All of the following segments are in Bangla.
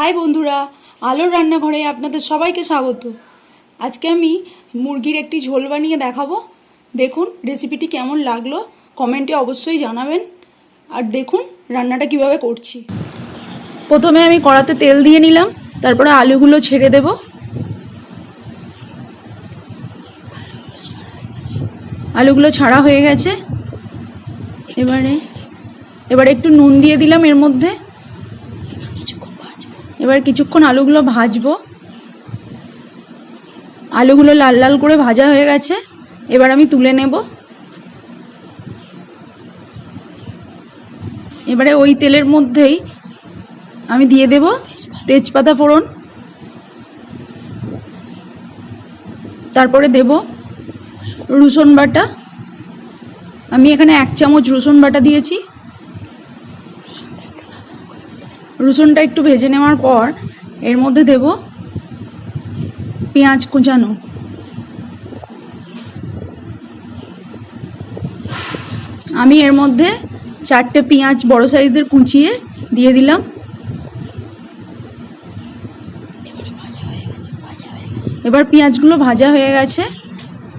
হাই বন্ধুরা, আলোর রান্নাঘরে আপনাদের সবাইকে স্বাগত। আজকে আমি মুরগির একটি ঝোল বানিয়ে দেখাবো। দেখুন রেসিপিটি কেমন লাগল, কমেন্টে অবশ্যই জানাবেন। আর দেখুন, রান্নাটা কীভাবে করছি। প্রথমে আমি কড়াতে তেল দিয়ে নিলাম, তারপরে আলুগুলো ছেড়ে দেব। আলুগুলো ছাড়া হয়ে গেছে। এবারে এবারে একটু নুন দিয়ে দিলাম এর মধ্যে। এবার কিছুক্ষণ আলুগুলো ভাজবো। আলুগুলো লাল লাল করে ভাজা হয়ে গেছে। এবার আমি তুলে নেব। এবারে ওই তেলের মধ্যেই আমি দিয়ে দেব তেজপাতা ফোড়ন। তারপরে দেব রসুন বাটা। আমি এখানে এক চামচ রসুন বাটা দিয়েছি। রসুনটা একটু ভেজে নেওয়ার পর এর মধ্যে দেব পেঁয়াজ কুচানো। আমি এর মধ্যে চারটে পেঁয়াজ বড় সাইজের কুচিয়ে দিয়ে দিলাম। এবার পেঁয়াজগুলো ভাজা হয়ে গেছে।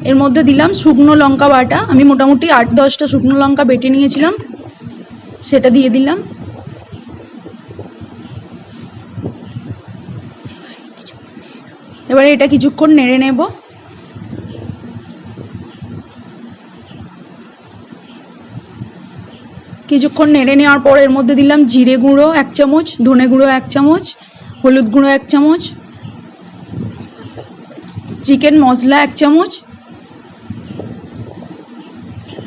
এর মধ্যে দিলাম শুকনো লঙ্কা বাটা। আমি মোটামুটি আট দশটা শুকনো লঙ্কা বেটে নিয়েছিলাম। সেটা দিয়ে দিলাম। এবারে এটা কিছুক্ষণ নেড়ে নেব। কিছুক্ষণ নেড়ে নেওয়ার পর এর মধ্যে দিলাম জিরে গুঁড়ো এক চামচ, ধনে গুঁড়ো এক চামচ, হলুদ গুঁড়ো এক চামচ, চিকেন মশলা এক চামচ।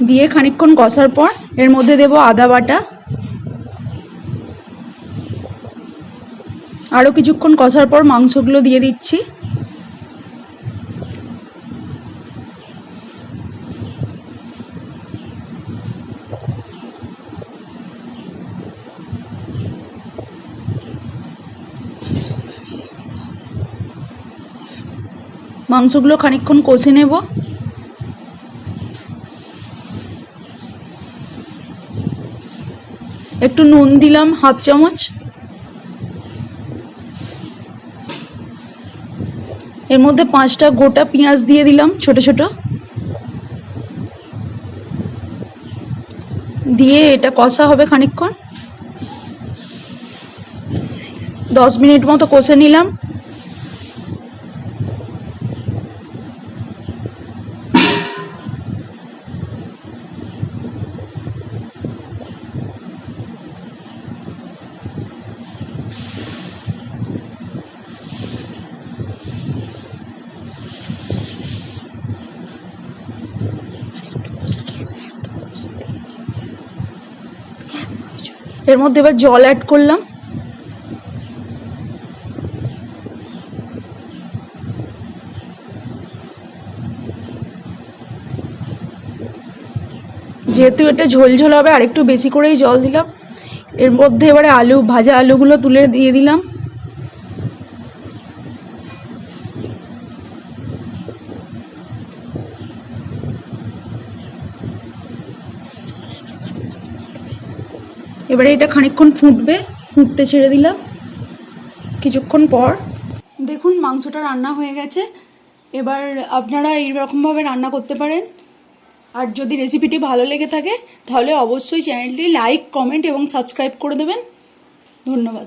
দিয়ে খানিকক্ষণ কষার পর এর মধ্যে দেব আদা বাটা। আরও কিছুক্ষণ কষার পর মাংসগুলো দিয়ে দিচ্ছি। মাংসগুলো খানিকক্ষণ কষে নেব। একটু নুন দিলাম হাফ চামচ। এর মধ্যে পাঁচটা গোটা পেঁয়াজ দিয়ে দিলাম ছোট ছোট। দিয়ে এটা কষা হবে খানিকক্ষণ। দশ মিনিট মতো কষে নিলাম। এর মধ্যে এবার জল অ্যাড করলাম। যেহেতু এটা ঝোল ঝোল হবে আর একটু বেশি করেই জল দিলাম। এর মধ্যে এবারে আলু, ভাজা আলুগুলো তুলে দিয়ে দিলাম। এবারে এটা খানিকক্ষণ ফুটবে, ফুটতে ছেড়ে দিলাম, কিছুক্ষণ পর। দেখুন, মাংসটা রান্না হয়ে গেছে। এবার আপনারা এইরকমভাবে রান্না করতে পারেন। আর যদি রেসিপিটি ভালো লেগে থাকে, তাহলে অবশ্যই চ্যানেলটি লাইক, কমেন্ট এবং সাবস্ক্রাইব করে দেবেন। ধন্যবাদ।